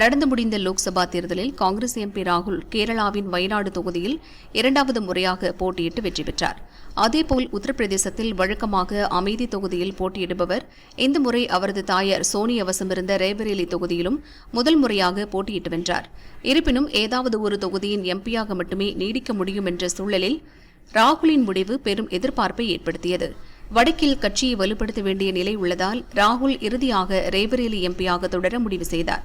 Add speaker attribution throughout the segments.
Speaker 1: நடந்து முடிந்த லோக்சபா தேர்தலில் காங்கிரஸ் எம்பி ராகுல் கேரளாவின் வயநாடு தொகுதியில் இரண்டாவது முறையாக போட்டியிட்டு வெற்றி பெற்றார். அதேபோல் உத்தரப்பிரதேசத்தில் வழக்கமாக அமைதி தொகுதியில் போட்டியிடுபவர் இந்த முறை அவரது தாயார் சோனியா வசமிருந்த ரேபரேலி தொகுதியிலும் முதல் முறையாக போட்டியிட்டு வென்றார். இருப்பினும் ஏதாவது ஒரு தொகுதியின் எம்பியாக மட்டுமே நீடிக்க முடியும் என்ற சூழலில் ராகுலின் முடிவு பெரும் எதிர்பார்ப்பை ஏற்படுத்தியது. வடக்கில் கட்சியை வலுப்படுத்த வேண்டிய நிலை உள்ளதால் ராகுல் இறுதியாக ரேபரேலி எம்பியாக தொடர முடிவு செய்தார்.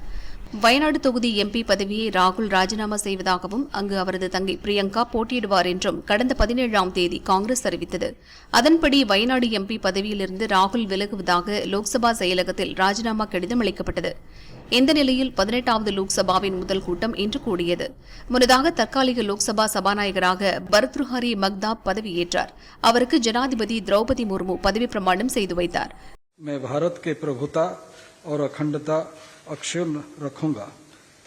Speaker 1: வயநாடு தொகுதி எம்பி பதவியை ராகுல் ராஜினாமா செய்வதாகவும் அங்கு அவரது தங்கை பிரியங்கா போட்டியிடுவார் என்றும் கடந்த பதினேழாம் தேதி காங்கிரஸ் அறிவித்தது. அதன்படி வயநாடு எம்பி பதவியிலிருந்து ராகுல் விலகுவதாக லோக்சபா செயலகத்தில் ராஜினாமா கடிதம் அளிக்கப்பட்டது. இந்த நிலையில் பதினெட்டாவது லோக்சபாவின் முதல் கூட்டம் இன்று கூடியது. முன்னதாக தற்காலிக லோக்சபா சபாநாயகராக பரத்ருஹாரி மக்தாப் பதவியேற்றார். அவருக்கு ஜனாதிபதி திரௌபதி முர்மு பதவி பிரமாணம் செய்து வைத்தார்.
Speaker 2: मैं भारत के प्रभुता और अखंडता अक्षुण रखूंगा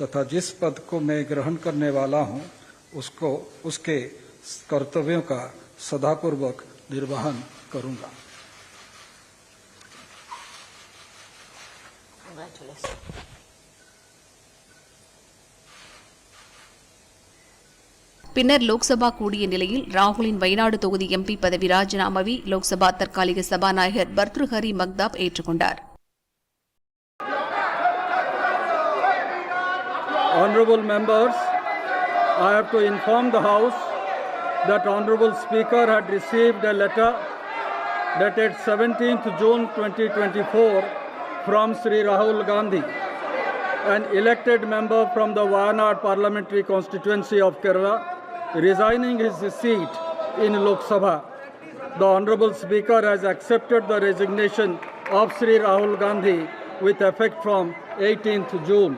Speaker 2: तथा जिस पद को मैं ग्रहण करने वाला हूं उसको उसके कर्तव्यों का सदापूर्वक निर्वहन करूंगा
Speaker 1: பின்னர் லோக்சபா கூடிய நிலையில் ராகுலின் வயநாடு தொகுதி எம்பி பதவி ராஜினாமாவை லோக்சபா தற்காலிக சபாநாயகர் பர்த்ருஹரி மக்தாப் ஏற்றுக்கொண்டார்
Speaker 2: Honorable members, I have to inform the House that Honorable Speaker had received a letter dated 17th June 2024 from Sri Rahul Gandhi, an elected member from the Wayanad parliamentary constituency of Kerala, resigning his seat in Lok Sabha. The Honorable Speaker has accepted the resignation of Sri Rahul Gandhi with effect from 18th June.